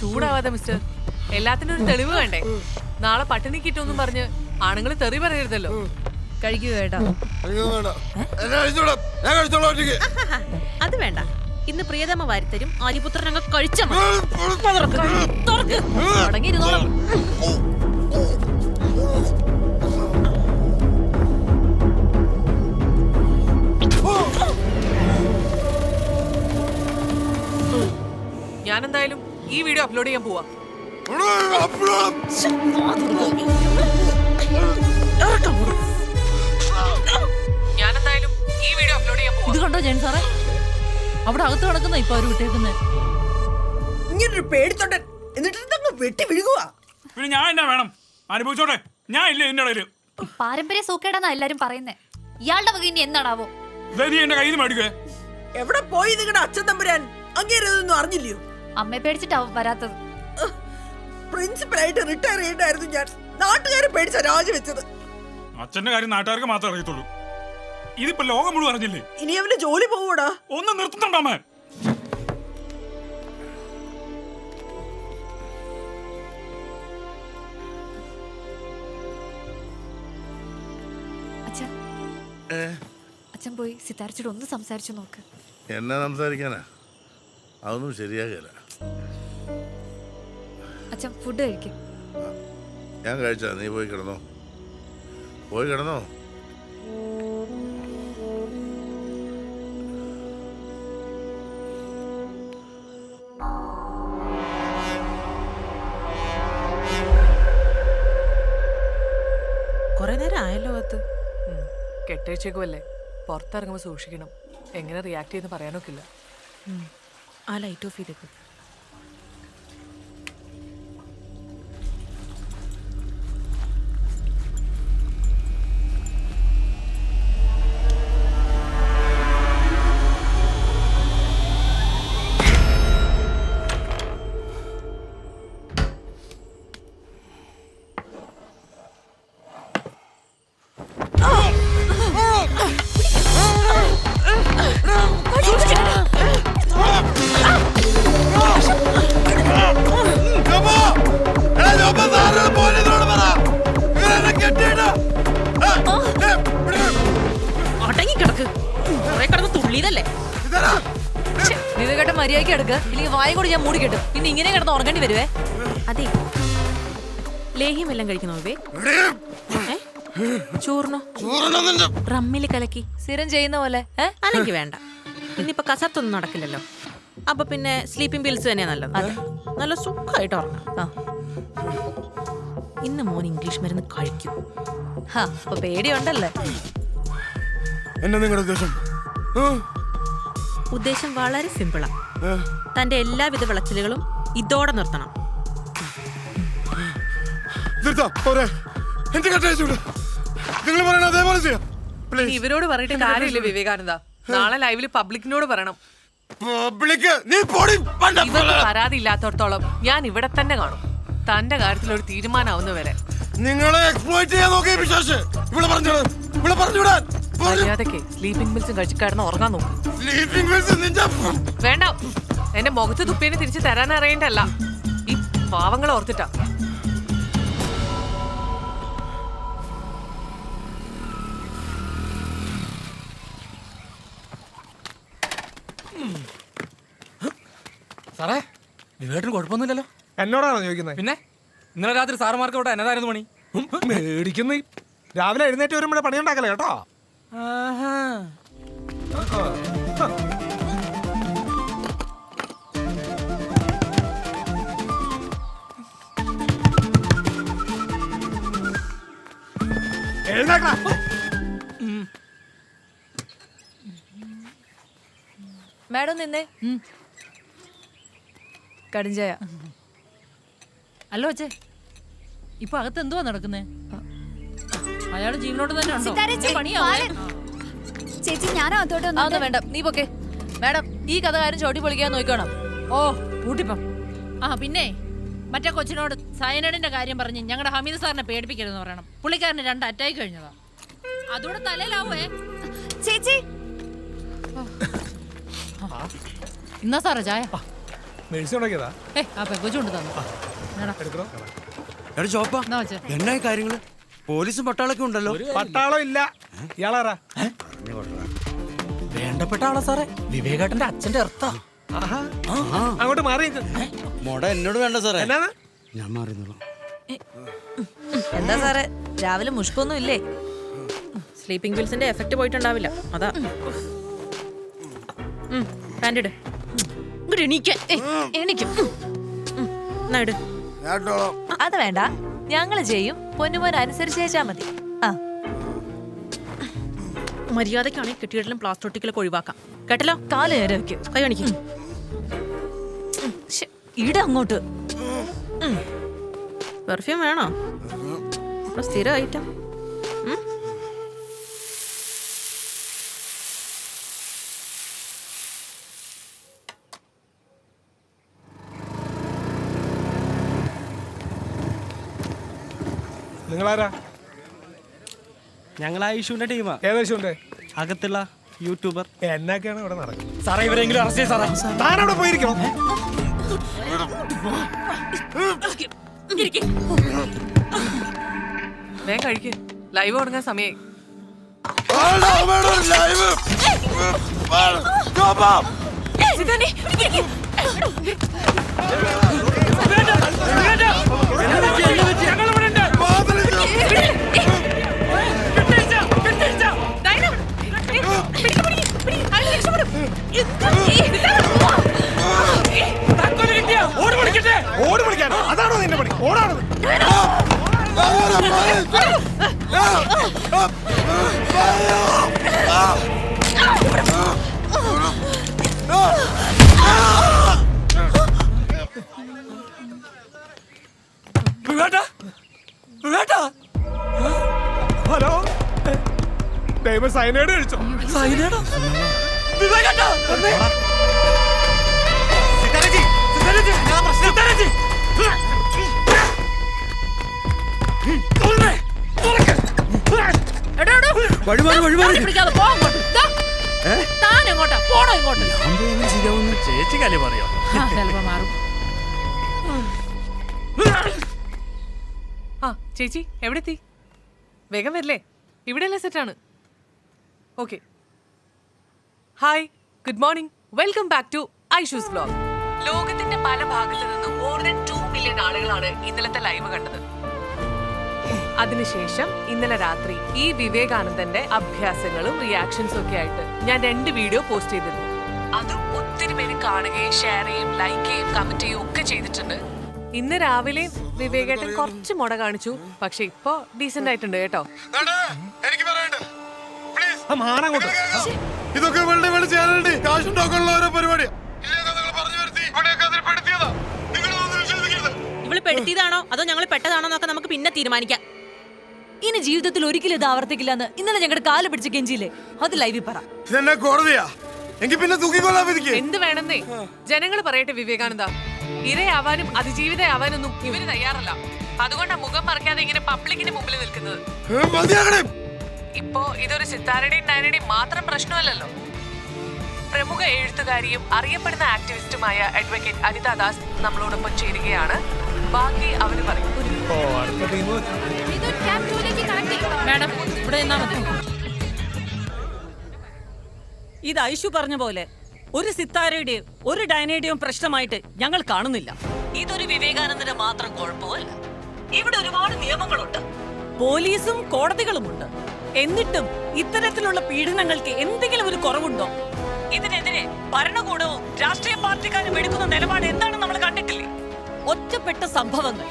ചൂടാവാതെ mister. എല്ലാത്തിനും ഒരു തെളിവ് വേണ്ടേ? നാളെ പട്ടിണി കിട്ടുമെന്നും പറഞ്ഞ് ആണുങ്ങൾ തെറി പറയരുതല്ലോ. കഴിക്കുക അത് വേണ്ട. ഇന്ന് പ്രിയതമ വാരിത്തരും ആര്യപുത്രൻ കഴിച്ചു കഴിച്ച തുടങ്ങിയിരുന്നോളാം. ഞാൻ എന്തായാലും ഈ വീഡിയോ അപ്ലോഡ് ചെയ്യാൻ പോവാ. ഞാൻ എന്തായാലും ഈ വീഡിയോ അപ്ലോഡ് ചെയ്യാൻ പോവാ. ഇത് കണ്ടോ ജയൻ സാറേ? അവിടെ അകത്ത് കിടക്കുന്ന ഇപ്പൊ അവർ വിട്ടേക്കുന്നത് ഇങ്ങനൊരു പേടിത്തൊണ്ടൻ എന്നിട്ട് ഇതങ്ങ് വെട്ടി വിഴുകുക പിന്നെ ഞാൻ എന്നാ വേണം? അനുഭവിച്ചോട്ടെ? ഞാൻ ഇല്ല എന്റെ ഇടയിൽ? പാരമ്പര്യ സൂക്കേടാന്നാ എല്ലാരും പറയുന്നേ. ഇയാളുടെ വക ഇനി എന്താണാവോ എന്റെ കയ്യിൽ നിന്ന് എവിടെ പോയി നിങ്ങളുടെ അച്ഛൻ തമ്പുരാൻ? അങ്ങേരതൊന്നും അറിഞ്ഞില്ലയോ? അമ്മയെ പേടിച്ചിട്ടാവും വരാത്തത്. പ്രിൻസിപ്പലായിട്ട് റിട്ടയർ ചെയ്യണ്ടായിരുന്നു ഞാൻ. നാട്ടുകാരെ പേടിച്ച രാജിവെച്ചത് അച്ഛന്റെ കാര്യം നാട്ടുകാർക്ക് മാത്രമേ അറിയത്തുള്ളൂ. ഇതിപ്പോ ലോകം മുഴുവൻ അറിഞ്ഞില്ലേ? ഇനി അവന് ജോലി പോവൂടാ. ഒന്ന് നിർത്തുന്നുണ്ടോ അച്ഛൻ അച്ഛൻ പോയി സിതാരിച്ചോട് ഒന്ന് സംസാരിച്ചു നോക്ക്. എന്നാ സംസാരിക്കാനാ? അതൊന്നും ശരിയാകില്ല. അച്ഛൻ ഫുഡ് കഴിക്കും. ഞാൻ കഴിച്ചാ. നീ പോയി കിടന്നോ. പോയി കിടന്നോ. കൊറേ നേരം ആയല്ലോ അത് കെട്ടഴിച്ചേക്കുമല്ലേ പുറത്തിറങ്ങുമ്പോൾ സൂക്ഷിക്കണം. എങ്ങനെ റിയാക്ട് ചെയ്യുന്ന പറയാനൊക്കില്ല. i like to feel the good എടുക്ക. ഇല്ലെങ്കിൽ വായ കൂടി ഞാൻ മൂടി കിട്ടും. പിന്നെ ഇങ്ങനെ കിടന്ന് ഉറങ്ങേണ്ടി വരുവേ? അതെ. ലേഹ്യമെല്ലാം കഴിക്കണോ ഇവേ? ചോറിനോ? റമ്മിൽ കലക്കി. സ്ഥിരം ചെയ്യുന്ന പോലെ. അല്ലെങ്കിൽ വേണ്ട. ഇന്നിപ്പോ കസർത്തൊന്നും നടക്കില്ലല്ലോ. അപ്പൊ പിന്നെ സ്ലീപ്പിംഗ് പിൽസ് തന്നെയാ നല്ലത്. നല്ല സുഖമായിട്ട് ഉറങ്ങാം. ആ. ഇന്ന് മോൻ ഇംഗ്ലീഷ് മരുന്ന് കഴിക്കും. ഹാ അപ്പൊ പേടിയുണ്ടല്ലേ? എന്നെ നിങ്ങളുടെ ഉദ്ദേശം? ഉദ്ദേശം വളരെ സിമ്പിളാണ്? തന്റെ എല്ലാവിധ വിളച്ചിലുകളും ഇതോടെ നിർത്തണം. നിങ്ങൾ പറയണ അതേപോലെ ചെയ്യാം. നീ ഇവരോട് പറഞ്ഞിട്ട് കാര്യമില്ല വിവേകാനന്ദ. നാളെ ലൈവിൽ പബ്ലിക്കിനോട് പറയണം. പബ്ലിക് നീ പൊടി ഇവർക്ക് പരാതി ഇല്ലാത്തടത്തോളം ഞാൻ ഇവിടെ തന്നെ കാണും. തന്റെ കാര്യത്തിൽ ഒരു തീരുമാനമാവുന്ന വരെ നിങ്ങളെ എക്സ്പ്ലോയിറ്റ് ചെയ്യാൻ നോക്കിയ വിശ്വാസ് ഇവിടെ പറഞ്ഞു ഇവിടെ പറഞ്ഞുവിടാൻ. മര്യാദയ്ക്ക് സ്ലീപ്പിംഗ് മിൽസും കഴിച്ച് കിടന്ന് ഉറങ്ങാൻ നോക്കും. വേണ്ട. എന്റെ മുഖത്ത് തുപ്പിനെ തിരിച്ചു തരാൻ അറിയണ്ടല്ല ഈ പാവങ്ങളെ ഓർത്തിട്ടാ. സാറേ വിവേട്ടിന് കുഴപ്പമൊന്നുമില്ലല്ലോ. എന്നോടാണോ ചോദിക്കുന്നത്? പിന്നെ? ഇന്നലെ രാത്രി സാറുമാർക്ക് ഇവിടെ എന്നതായിരുന്നു പണി? മേടിക്കുന്നു. രാവിലെ എഴുന്നേറ്റ് വരുമ്പോഴേ പണിയുണ്ടാക്കല്ലേ കേട്ടോ. മാഡം നിന്നേ. കടിഞ്ചായ അല്ലോ അച്ഛേ ഇപ്പൊ അകത്ത് എന്തുവാ നടക്കുന്നേ? അയാളുടെ ജീവനോട് തന്നെ ഉണ്ടോ? മാലൻ. ചേച്ചി ഞാനോ അതോട്ട് അതൊന്നും വേണ്ട. നീ പൊക്കെ. മാഡം ഈ കഥ കാര്യം ചോട്ടി പൊളിക്കാൻ നോക്കണം. ഓ കൂട്ടിപ്പം ആ പിന്നെ മറ്റേ കൊച്ചിനോട് സയനഡിന്റെ കാര്യം പറഞ്ഞ് ഞങ്ങളുടെ ഹമീദ് സാറിനെ പേടിപ്പിക്കരുതെന്ന് പറയണം. പുള്ളിക്കാരന് രണ്ട് അറ്റാക്ക് കഴിഞ്ഞതാ. അതുകൂടെ തലയിലാവേ. ചേച്ചി. ഇന്നാ സാറേ ചായ? ഏ ആ തന്നു. എടാ. ചോപ്പാ. എന്നാ വെച്ചേ. എന്നായി കാര്യങ്ങൾ? പോലീസും പട്ടാളൊക്കെ ഉണ്ടല്ലോ. പട്ടാളം ഇല്ല. ഇയാളാരാ? വേണ്ടപ്പെട്ട ആളാ സാറേ. വിവേകേട്ടന്റെ അച്ഛന്റെ അർത്ഥ. അങ്ങോട്ട് മാറി. മോട എന്നോട് വേണ്ട സാറേ. എന്നാണ്? ഞാൻ മാറിയുന്നുള്ളൂ എന്താ സാറേ? രാവിലെ മുഷ്കൊന്നും ഇല്ലേ? സ്ലീപ്പിംഗ് പിൽസിന്റെ എഫക്റ്റ് പോയിട്ടുണ്ടാവില്ല. അതാ. പാന്റ് ഇട്. ഇങ്ങോട്ട് എണീക്കാൻ. എണീക്കും. എന്നാ ഇട്. അത് വേണ്ട. ഞങ്ങൾ ചെയ്യും. പൊന്നുമോൻ അനുസരിച്ച് ചേച്ചാ മതി. ആ മര്യാദക്കാണെങ്കിൽ കെട്ടിയിടലും പ്ലാസ്റ്റോട്ടിക്കലൊക്കെ ഒഴിവാക്കാം. കേട്ടല്ലോ? കാൽ നേരെ വെക്കും. കൈ കാണിക്കും. ഇട അങ്ങോട്ട്. പെർഫ്യൂം വേണോ? സ്ഥിരം ഐറ്റം? നിങ്ങളാരാ? ഞങ്ങൾ ആയിഷുവിന്റെ ടീമാ ഏതാ ഉണ്ട് അകത്തുള്ള യൂട്യൂബർ. എന്നൊക്കെയാണ് ഇവിടെ നടക്കുന്നത്? സാറേ ഇവരെങ്കിലും അറസ്റ്റ് ചെയ്ത് സാറേ. താൻ അവിടെ പോയിരിക്കണം? വേഗം കഴിക്കേ. ലൈവ് തുടങ്ങാൻ സമയം സമയമായി ഓടി പിടിക്കാൻ അതാണോ നിന്റെ പണി? ഓടാണോ വിവേട്ടാ? വിവേട്ടാ? ഹലോ? ദൈവം സൈനേഡ് കഴിച്ചോ? സൈനേടാ വഴിമാറി വഴിമാറി. പിടിക്കാതെ പോ അങ്ങോട്ട്. ദാ. താൻ എങ്ങോട്ടാ ഇങ്ങോട്ട്. ചേച്ചി എവിടെത്തി പറയോ ആ, ചിലപ്പോ മാറും. ആ ചേച്ചി എവിടെ എത്തി വേഗം വരില്ലേ? ഇവിടെയല്ലേ സെറ്റാണ് okay. Hi good morning welcome back to Aishu's blog ലോകത്തിന്റെ പല ഭാഗത്തു നിന്നും മോർ ദൻ ടു മില്യൺ ആളുകളാണ് ഇന്നലത്തെ ലൈവ് കണ്ടത്. അതിനുശേഷം ഇന്നലെ രാത്രി ഈ വിവേകാനന്ദന്റെ അഭ്യാസങ്ങളും റിയാക്ഷൻസും ഒക്കെ ആയിട്ട് ഞാൻ രണ്ട് വീഡിയോ പോസ്റ്റ് ചെയ്തിരുന്നു. അത് ഒത്തിരി പേര് കാണുകയും ഷെയർ ചെയ്യും ലൈക്ക് ചെയ്യും കമന്റ് ചെയ്യും ഒക്കെ ചെയ്തിട്ടുണ്ട്. ഇന്ന് രാവിലെ വിവേകേട്ടൻ കുറച്ച് മുട കാണിച്ചു പക്ഷെ ഇപ്പോ ഡീസെന്റ് ആയിട്ടുണ്ട് കേട്ടോ. എനിക്ക് പറയണ്ട. പ്ലീസ് മാറങ്ങോട്ട് ഇതൊക്കെ വെള്ളി വെള്ളി ചെയ്യാനുണ്ട് കാശുണ്ടാക്കാനുള്ള ഓരോ വിശ്വസിക്കരുത്. ഇവൾ പെടുത്തിയതാണോ? അതോ ഞങ്ങൾ പെട്ടതാണോ എന്നൊക്കെ നമുക്ക് പിന്നെ തീരുമാനിക്കാം. ഇനി ജീവിതത്തിൽ ഒരിക്കലും ഇത് ആവർത്തിക്കില്ലെന്ന് ഇന്നലെ ഞങ്ങളുടെ കാൽ പിടിച്ച കെഞ്ചിയില്ലേ അത് ലൈവിൽ പറ. ഇതെന്നെ കോടതിയാ. എങ്കിൽ പിന്നെ തൂക്കിക്കൊള്ളാൻ വിധിക്ക് എന്ത് വേണമെന്നേ ജനങ്ങൾ പറയട്ടെ വിവേകാനന്ദ. ഇരയാവാനും അതിജീവിതയാവാനൊന്നും ഇവർ തയ്യാറല്ല. അതുകൊണ്ടാ മുഖം മറക്കാതെ ഇങ്ങനെ പബ്ലിക്കിന് മുമ്പിൽ നിൽക്കുന്നത്. ഇതൊരു സിത്താരയുടെയും നയനയുടെയും മാത്രം പ്രശ്നമല്ലല്ലോ. പ്രമുഖ എഴുത്തുകാരിയും അറിയപ്പെടുന്ന ആക്ടിവിസ്റ്റുമായ അഡ്വക്കേറ്റ് അനിത ദാസ് നമ്മളോടൊപ്പം ചേരുകയാണ്. ബാക്കി അവർ പറയും. ഓ അടുത്ത ടീം മാഡം ഇവിടെ നിന്നാ മതി. ഇത് ഐഷു പറഞ്ഞ പോലെ ഒരു സിത്താരയുടെയും ഒരു ഡൈനയുടെയും പ്രശ്നമായിട്ട് ഞങ്ങൾ കാണുന്നില്ല. ഇതൊരു വിവേകാനന്ദന് മാത്രം കുഴപ്പമല്ല. ഇവിടെ ഒരുപാട് നിയമങ്ങളുണ്ട്. പോലീസും കോടതികളുമുണ്ട്. എന്നിട്ടും ഇത്തരത്തിലുള്ള പീഡനങ്ങൾക്ക് എന്തെങ്കിലും ഒരു കുറവുണ്ടോ? ഇതിനെതിരെ ഭരണകൂടവും രാഷ്ട്രീയ പാർട്ടിക്കാരും എടുക്കുന്ന നിലപാട് എന്താണെന്ന് നമ്മൾ കണ്ടിട്ടില്ലേ? ഒറ്റപ്പെട്ട സംഭവങ്ങൾ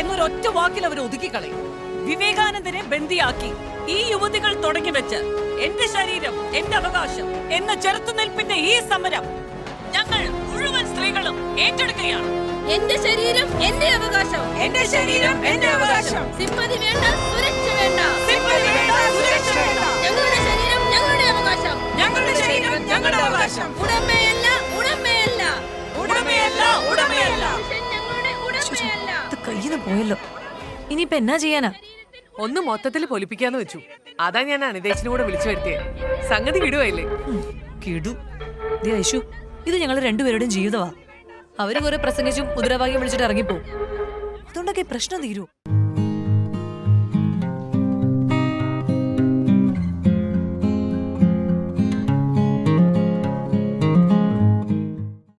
എന്നൊരു ഒറ്റ വാക്കിൽ അവർ ഒതുക്കിക്കളയും. വിവേകാനന്ദനെ ബന്ദിയാക്കി ഈ യുവതികൾ തുടങ്ങി വെച്ച് എന്റെ ശരീരം എന്റെ അവകാശം എന്ന ചെറുത്തുനിൽപ്പിന്റെ ഈ സമരം ഞങ്ങൾ മുഴുവൻ സ്ത്രീകളും ഏറ്റെടുക്കുകയാണ്. എന്റെ ശരീരം എന്റെ അവകാശം. എന്റെ ശരീരം എന്റെ അവകാശം. വേണ്ട വേണ്ട പോയല്ലോ. ഇനിയിപ്പൊ എന്നാ ചെയ്യാനാ? ഒന്ന് മൊത്തത്തിൽ പൊലിപ്പിക്കാന്ന് വെച്ചു. അതാ ഞാൻ അനിതേശിനെ കൂടെ വിളിച്ചു വരുത്തിയത് സംഗതി വിടുവല്ലേ കിടു. ദേ ഐഷു ഇത് ഞങ്ങൾ രണ്ടുപേരുടെയും ജീവിതമാ അവർ കുറെ പ്രസംഗിച്ചും മുദ്രാവാക്യം വിളിച്ചിട്ട് ഇറങ്ങിപ്പോ. അതുകൊണ്ടൊക്കെ പ്രശ്നം തീരൂ.